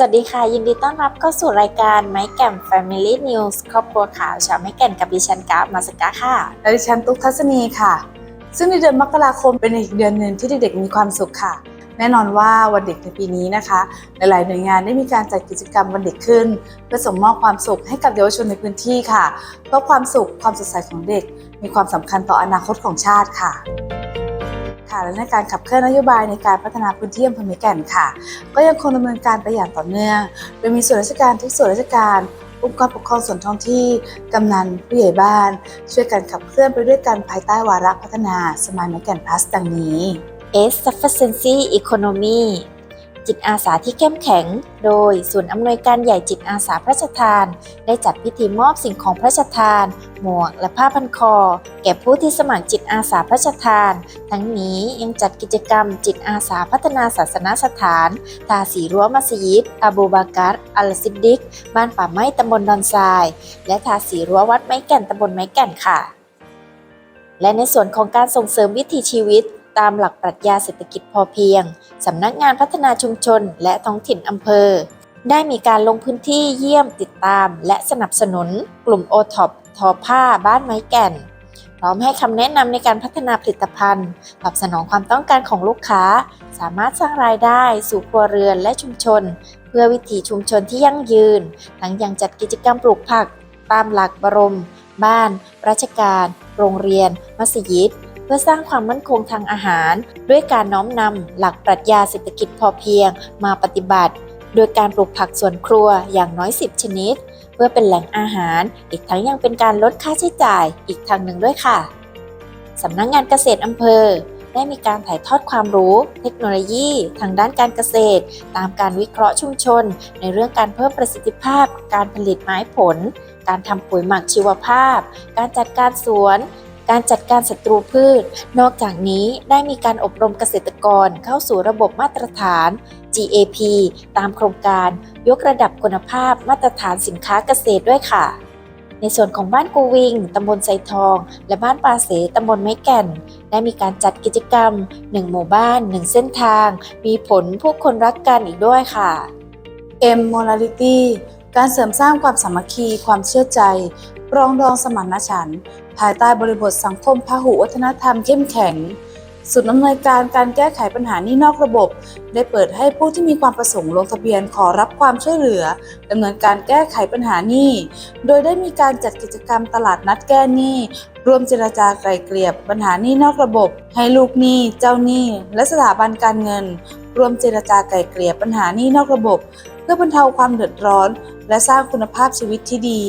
สวัสดีค่ะ ยินดีต้อนรับเข้าสู่รายการไม้แก่ม Family News ครอบครัวข่าวชาวไม้แก่นกับดิฉันกราฟมาสกาค่ะ และดิฉันตุ๊กทัศนีค่ะ ซึ่งในเดือนมกราคมเป็นอีกเดือนหนึ่งที่เด็กๆมีความสุขค่ะ แน่นอนว่าวันเด็กในปีนี้นะคะ หลายๆหน่วยงานได้มีการจัดกิจกรรมวันเด็กขึ้นเพื่อส่งมอบความสุขให้กับเยาวชนในพื้นที่ค่ะเพราะความสุขความสดใสของเด็ก มีความสำคัญต่ออนาคตของชาติค่ะ ค่ะและในการขับเคลื่อนนโยบายในการพัฒนาพื้นที่อำเภอเมแก่นค่ะ ก็ยังคงดำเนินการไปอย่างต่อเนื่อง โดยมีส่วนราชการทุกส่วนราชการองค์กรปกครองส่วนท้องที่ กำนันผู้ใหญ่บ้าน ช่วยกันขับเคลื่อนไปด้วยกันภายใต้วาระพัฒนา สมายแมแก่นพลัสดังนี้ S Sufficiency Economy จิตอาสาที่เข้มแข็ง โดยศูนย์อำนวยการใหญ่จิตอาสาพระราชทาน ได้จัดพิธีมอบสิ่งของพระราชทาน หมวกและผ้าพันคอ แก่ผู้ที่สมัครจิตอาสาพระราชทาน ทั้งนี้ยังจัดกิจกรรมจิตอาสาพัฒนาศาสนสถาน ทาสีรั้วมัสยิดอาบูบากัรอัลซิดดิก บ้านป่าไม้ตำบลดอนทราย และทาสีรั้ววัดไม้แก่นตำบลไม้แก่นค่ะและในส่วนของการส่งเสริมวิถีชีวิต ตามหลักปรัชญาเศรษฐกิจพอเพียง สำนักงานพัฒนาชุมชน และท้องถิ่นอำเภอ ได้มีการลงพื้นที่เยี่ยมติดตาม และสนับสนุน กลุ่มโอท็อปทอผ้าบ้านไม้แก่น พร้อมให้คำแนะนำในการพัฒนาผลิตภัณฑ์ ตอบสนองความต้องการของลูกค้า สามารถสร้างรายได้สู่ครัวเรือนและชุมชน เพื่อวิถีชุมชนที่ยั่งยืน ทั้งยังจัดกิจกรรมปลูกผัก ตามหลักบรม บ้าน ราชการ โรงเรียน มัสยิด พื่อสร้างความมั่นคงทางอาหาร ด้วยการน้อมนำหลักปรัชญาเศรษฐกิจพอเพียง มาปฏิบัติ โดยการปลูกผักสวนครัวอย่างน้อย 10 ชนิด เพื่อเป็นแหล่งอาหาร อีกทั้งยังเป็นการลดค่าใช้จ่ายอีกทางหนึ่งด้วยค่ะสำนักงงานเกษตรอำเภอได้มีการถ่ายทอดความรู้ เทคโนโลยี ทางด้านการเกษตร ตามการวิเคราะห์ชุมชน ในเรื่องการเพิ่มประสิทธิภาพ การผลิตไม้ผล การทำปุ๋ยหมักชีวภาพ การจัดการสวน การจัดการศัตรูพืช นอกจากนี้ได้มีการอบรมเกษตรกรเข้าสู่ระบบมาตรฐาน GAP ตามโครงการยกระดับคุณภาพมาตรฐานสินค้าเกษตรด้วยค่ะ ในส่วนของบ้านกูวิง ตำบลไซทอง และบ้านปาเส ตำบลไม้แก่น ได้มีการจัดกิจกรรม 1 หมู่บ้าน 1 เส้นทาง มีผลผู้คนรักกันอีกด้วยค่ะ M Morality การเสริมสร้างความสามัคคี ความเชื่อใจ รองดองสมานฉันท์ภายใต้บริบทสังคมพหุวัฒนธรรมเข้มแข็งศูนย์อำนวยการการแก้ไขปัญหานี้นอกระบบ ได้เปิดให้ผู้ที่มีความประสงค์ลงทะเบียนขอรับความช่วยเหลือดำเนินการแก้ไขปัญหานี้โดยได้มีการจัดกิจกรรมตลาดนัดแก้หนี้ร่วมเจรจาไกล่เกลี่ยปัญหานี้นอกระบบ ให้ลูกหนี้ เจ้าหนี้ และสถาบันการเงิน ร่วมเจรจาไกล่เกลี่ยปัญหานี้นอกระบบ เพื่อบรรเทาความเดือดร้อน และสร้างคุณภาพชีวิตที่ดี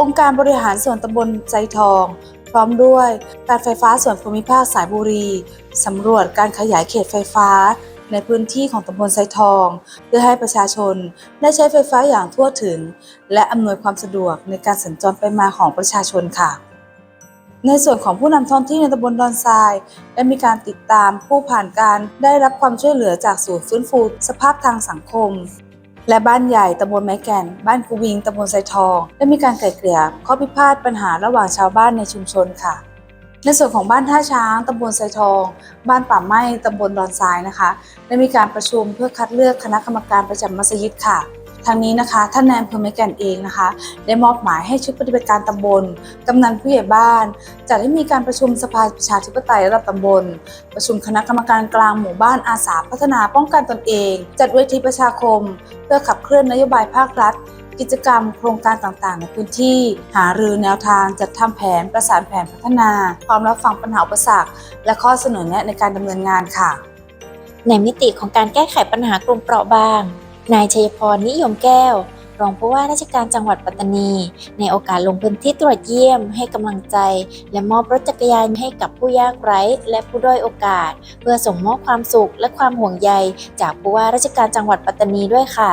องค์การบริหารส่วนตำบลใจทอง พร้อมด้วยการไฟฟ้าส่วนภูมิภาคสายบุรีสำรวจการขยายเขตไฟฟ้าในพื้นที่ของตำบลไซทอง เพื่อให้ประชาชนได้ใช้ไฟฟ้าอย่างทั่วถึง และอำนวยความสะดวกในการสัญจรไปมาของประชาชนค่ะ ในส่วนของผู้นำท้องที่ในตำบลดอนทราย ได้มีการติดตามผู้ผ่านการได้รับความช่วยเหลือจากศูนย์ฟื้นฟูสภาพทางสังคม และบ้านใหญ่ตำบลไม้แก่น บ้านกูวิงตำบลไซทอง ได้มีการไกล่เกลี่ยข้อพิพาทปัญหาระหว่างชาวบ้านในชุมชนค่ะในส่วนของบ้านท่าช้างตำบลไซทอง บ้านป่าไม้ตำบลดอนทรายนะคะ ได้มีการประชุมเพื่อคัดเลือกคณะกรรมการประจำมัสยิดค่ะ ทางนี้นะคะท่านนายอำเภอไม้แก่นเองนะคะ ได้มอบหมายให้ชุดปฏิบัติการตำบลกำนันผู้ใหญ่บ้านจัดให้มีการประชุมสภาประชาธิปไตยระดับตำบล ประชุมคณะกรรมการกลางหมู่บ้านอาสาพัฒนาป้องกันตนเอง จัดเวทีประชาคม เพื่อขับเคลื่อนนโยบายภาครัฐ กิจกรรมโครงการต่างๆ ในพื้นที่ หารือแนวทางจัดทำแผนประสานแผนพัฒนาพร้อมรับฟังปัญหาอุปสรรคและข้อเสนอแนะในการดำเนินงานค่ะ ในมิติของการแก้ไขปัญหากลุ่มเปราะบาง นายชัยพรนิยมแก้ว รองผู้ว่าราชการจังหวัดปัตตานี ในโอกาสลงพื้นที่ตรวจเยี่ยม ให้กำลังใจ และมอบรถจักรยานให้กับผู้ยากไร้ และผู้ด้อยโอกาส เพื่อส่งมอบความสุขและความห่วงใย จากผู้ว่าราชการจังหวัดปัตตานีด้วยค่ะ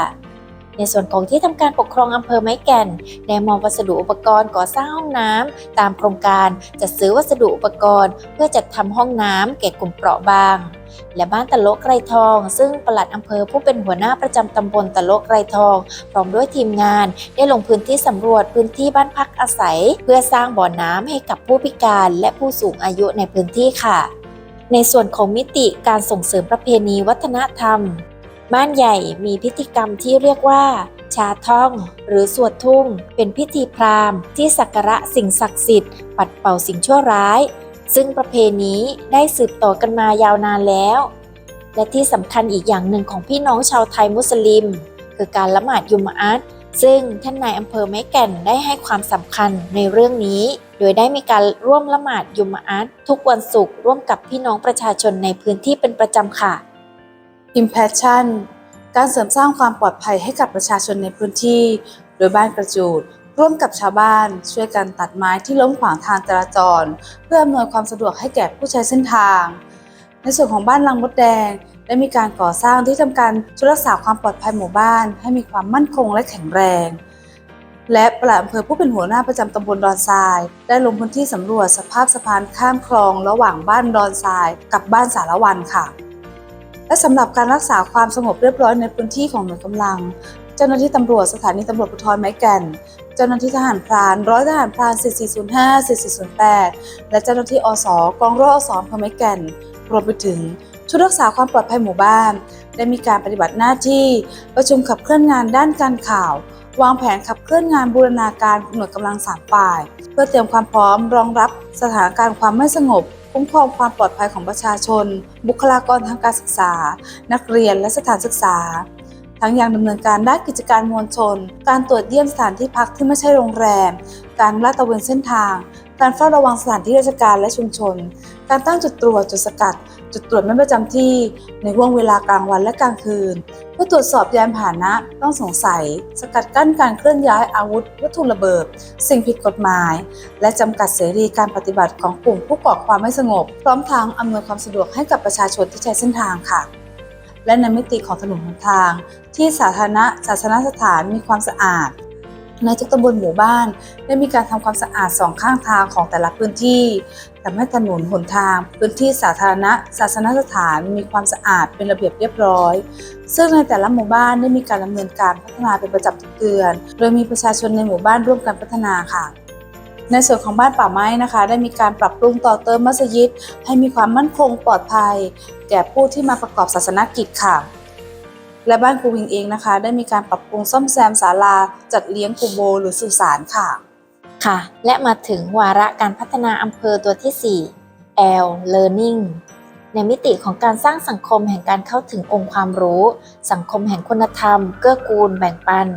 ในส่วนของที่ทำการปกครองอำเภอไม้แก่นได้มอบวัสดุอุปกรณ์ก่อสร้างห้องน้ำตามโครงการจัดซื้อวัสดุอุปกรณ์ เพื่อจัดทำห้องน้ำแก่กลุ่มเปราะบาง และบ้านตะโลกไกรทอง ซึ่งปลัดอำเภอผู้เป็นหัวหน้าประจำตำบลตะโลกไกรทอง พร้อมด้วยทีมงานได้ลงพื้นที่สำรวจพื้นที่บ้านพักอาศัย เพื่อสร้างบ่อน้ำให้กับผู้พิการและผู้สูงอายุในพื้นที่ค่ะในส่วนของมิติการส่งเสริมประเพณีวัฒนธรรม บ้านใหญ่มีพิธีกรรมที่เรียกว่าชาท่อง หรือสวดทุ่ง เป็นพิธีพราหมณ์ ที่สักการะสิ่งศักดิ์สิทธิ์ ปัดเป่าสิ่งชั่วร้าย ซึ่งประเพณีได้สืบต่อกันมายาวนานแล้ว และที่สำคัญอีกอย่างหนึ่งของพี่น้องชาวไทยมุสลิม คือการละหมาดยุมอะห์ซึ่งท่านนายอำเภอแม่แก่นได้ให้ความสำคัญในเรื่องนี้ โดยได้มีการร่วมละหมาดยุมอะห์ทุกวันศุกร์ร่วมกับพี่น้องประชาชนในพื้นที่เป็นประจำค่ะ Impassion การเสริมสร้างความปลอดภัยให้กับประชาชนในพื้นที่ โดยบ้านกระจูด ร่วมกับชาวบ้าน ช่วยกันตัดไม้ที่ล้มขวางทางจราจร เพื่ออำนวยความสะดวกให้แก่ผู้ใช้เส้นทาง ในส่วนของบ้านลังมดแดง ได้มีการก่อสร้างที่ทำการช่วยรักษาความปลอดภัยหมู่บ้าน ให้มีความมั่นคงและแข็งแรง และปลัดอำเภอผู้เป็นหัวหน้าประจำตำบลดอนทราย ได้ลงพื้นที่สำรวจสภาพสะพานข้ามคลอง ระหว่างบ้านดอนทราย กับบ้านสารวันค่ะ และสำหรับการรักษาความสงบเรียบร้อยในพื้นที่ของหน่วยกำลัง เจ้าหน้าที่ตำรวจสถานีตำรวจภูธรไม้แก่น เจ้าหน้าที่ทหารพรานร้อยทหารพราน 4405 4408 และเจ้าหน้าที่อสกองร้อยอสอำเภอไม้แก่น รวมไปถึงชุดรักษาความปลอดภัยหมู่บ้าน ได้มีการปฏิบัติหน้าที่ประชุมขับเคลื่อนงานด้านการข่าว วางแผนขับเคลื่อนงานบูรณาการหน่วยกำลังสามฝ่าย เพื่อเตรียมความพร้อมรองรับสถานการณ์ความไม่สงบ คุ้มครองความปลอดภัยของประชาชน บุคลากรทางการศึกษา นักเรียนและสถานศึกษา ทั้งยังดำเนินการด้านกิจการมวลชน การตรวจเยี่ยมสถานที่พักที่ไม่ใช่โรงแรม การลาดตระเวนเส้นทาง การเฝ้าระวังสถานที่ราชการและชุมชน การตั้งจุดตรวจจุดสกัด จุดตรวจไม่ประจำที่ในห่วงเวลากลางวันและกลางคืน เพื่อตรวจสอบยานพาหนะต้องสงสัย สกัดกั้นการเคลื่อนย้ายอาวุธ วัตถุระเบิด สิ่งผิดกฎหมาย และจำกัดเสรีการปฏิบัติของกลุ่มผู้ก่อความไม่สงบ พร้อมทั้งอำนวยความสะดวกให้กับประชาชนที่ใช้เส้นทางค่ะ และในมิติของถนนหนทาง ที่สาธารณะศาสนสถานมีความสะอาด ในทุกตำบลหมู่บ้าน ได้มีการทำความสะอาดสองข้างทางของแต่ละพื้นที่ทำให้ถนนหนทาง พื้นที่สาธารณะ ศาสนสถานมีความสะอาดเป็นระเบียบเรียบร้อย ซึ่งในแต่ละหมู่บ้านได้มีการดำเนินการพัฒนาเป็นประจำทุกเดือน โดยมีประชาชนในหมู่บ้านร่วมกันพัฒนาค่ะในส่วนของบ้านป่าไม้นะคะ ได้มีการปรับปรุงต่อเติมมัสยิด ให้มีความมั่นคงปลอดภัย แก่ผู้ที่มาประกอบศาสนกิจค่ะ และบ้านครูวิงเองนะคะ ได้มีการปรับปรุงซ่อมแซมศาลา จัดเลี้ยงกุโบหรือสุสานค่ะ ค่ะ และมาถึงวาระการพัฒนาอำเภอตัวที่ 4 L Learning ในมิติของการสร้างสังคมแห่งการเข้าถึงองค์ความรู้ สังคมแห่งคุณธรรม เกื้อกูลแบ่งปัน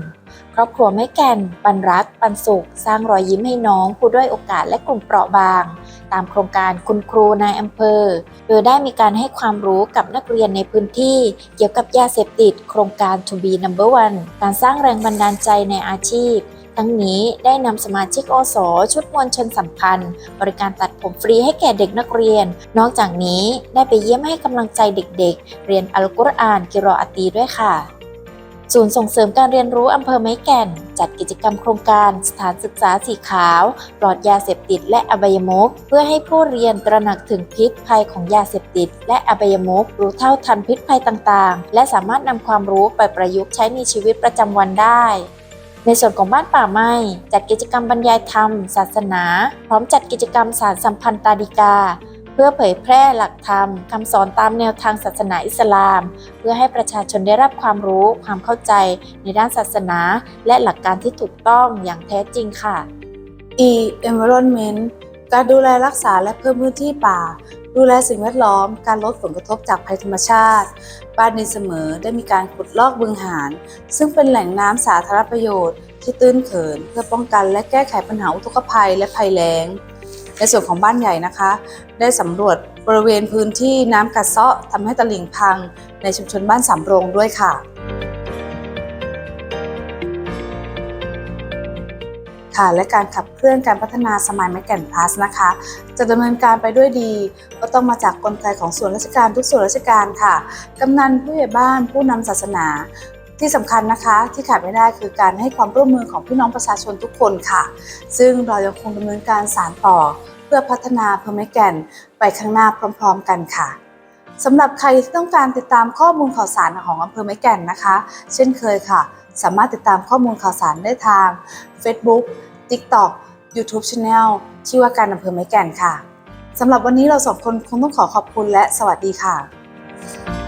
ครอบครัวไม่แก่น ปันรัก ปันสุข สร้างรอยยิ้มให้น้อง ผู้ด้อยโอกาสและกลุ่มเปราะบาง ตามโครงการคุณครูนายอำเภอ โดยได้มีการให้ความรู้กับนักเรียนในพื้นที่เกี่ยวกับยาเสพติด โครงการ To be number one การสร้างแรงบันดาลใจในอาชีพทั้งนี้ได้นำสมาชิกอสชุดมวลชนสัมพันธ์ บริการตัดผมฟรีให้แก่เด็กนักเรียน นอกจากนี้ได้ไปเยี่ยมให้กำลังใจเด็กๆ เรียนอัลกุรอานกิรออาตีด้วยค่ะ ศูนย์ส่งเสริมการเรียนรู้อำเภอไม้แก่น จัดกิจกรรมโครงการ สถานศึกษาสีขาว ปลอดยาเสพติดและอบายมุก เพื่อให้ผู้เรียนตระหนักถึงพิษภัยของยาเสพติด และอบายมุก รู้เท่าทันพิษภัยต่างๆ และสามารถนำความรู้ไปประยุกต์ใช้ในชีวิตประจำวันได้ในส่วนของบ้านป่าไม้จัดกิจกรรมบรรยายธรรม ศาสนา พร้อมจัดกิจกรรมสารสัมพันธ์ตาดิกา เพื่อเผยแพร่หลักธรรมคำสอนตามแนวทางศาสนาอิสลาม เพื่อให้ประชาชนได้รับความรู้ความเข้าใจในด้านศาสนา และหลักการที่ถูกต้องอย่างแท้จริงค่ะ E environment การดูแลรักษาและเพิ่มพื้นที่ป่า ดูแลสิ่งแวดล้อม การลดผลกระทบจากภัยธรรมชาติ บ้านดีเสมอได้มีการขุดลอกบึงหาร ซึ่งเป็นแหล่งน้ำสาธารณประโยชน์ที่ตื้นเขิน เพื่อป้องกันและแก้ไขปัญหาอุทกภัยและภัยแล้ง ในส่วนของบ้านใหญ่นะคะ ได้สำรวจบริเวณพื้นที่น้ำกัดเซาะทำให้ตลิ่งพัง ในชุมชนบ้านสำโรงด้วยค่ะค่ะและการขับเคลื่อนการพัฒนาสมายแมกแก่นพลัสนะคะ จะดำเนินการไปด้วยดี ก็ต้องมาจากกลไกของส่วนราชการทุกส่วนราชการค่ะ กำนันผู้ใหญ่บ้านผู้นำศาสนา ที่สำคัญนะคะที่ขาดไม่ได้คือการให้ความร่วมมือของพี่น้องประชาชนทุกคนค่ะ ซึ่งเรายังคงดำเนินการสานต่อ เพื่อพัฒนาอำเภอแม่แก่นไปข้างหน้าพร้อม ๆ กันค่ะสำหรับใครที่ต้องการติดตามข้อมูลข่าวสารของอำเภอแม่แก่นนะคะ เช่นเคยค่ะ สามารถติดตามข้อมูลข่าวสารได้ทาง Facebook TikTok YouTube Channel ที่ว่าการอำเภอไม้แก่นค่ะสำหรับวันนี้เราสองคนคงต้องขอขอบคุณและสวัสดีค่ะ